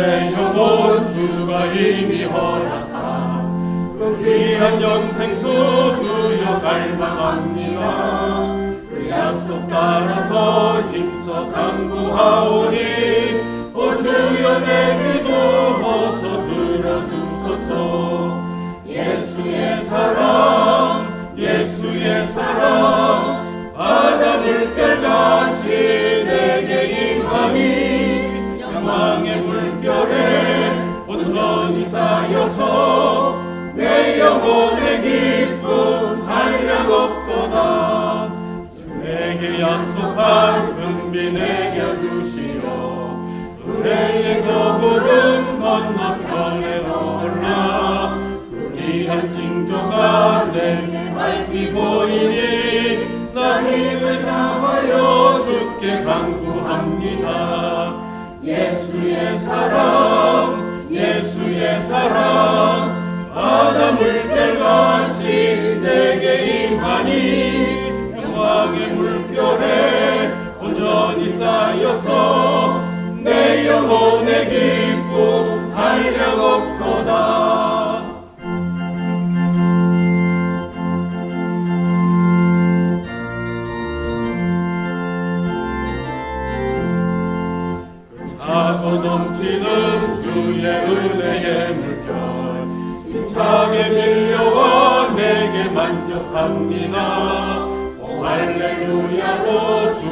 영혼 주가 이미 허락한 그 귀한 영생수 주여 갈망합니다. 그 약속 따라서 힘써 강구하오니 오 주여 내 기도 어서 들어주소서. 예수의 사랑 영혼의 기쁨 한량없도다 주 내게 약속한 금비 내게 주시어 의뢰의 저 구름 건너 편에 올라 그 귀한 징조가 내게 밝히 보이니 나 힘을 다하여 주께 간구합니다. 예수의 사랑 쌓여서 내 영혼의 기쁨 한량없도다. 차고 넘치는 주의 은혜의 물결 힘차게 밀려와 내게 만족합니다. 오 할렐루야로 주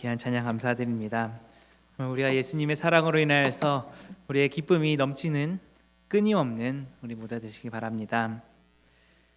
귀한 찬양 감사드립니다. 우리가 예수님의 사랑으로 인하여서 우리의 기쁨이 넘치는 끊임없는 우리 모두 되시기 바랍니다.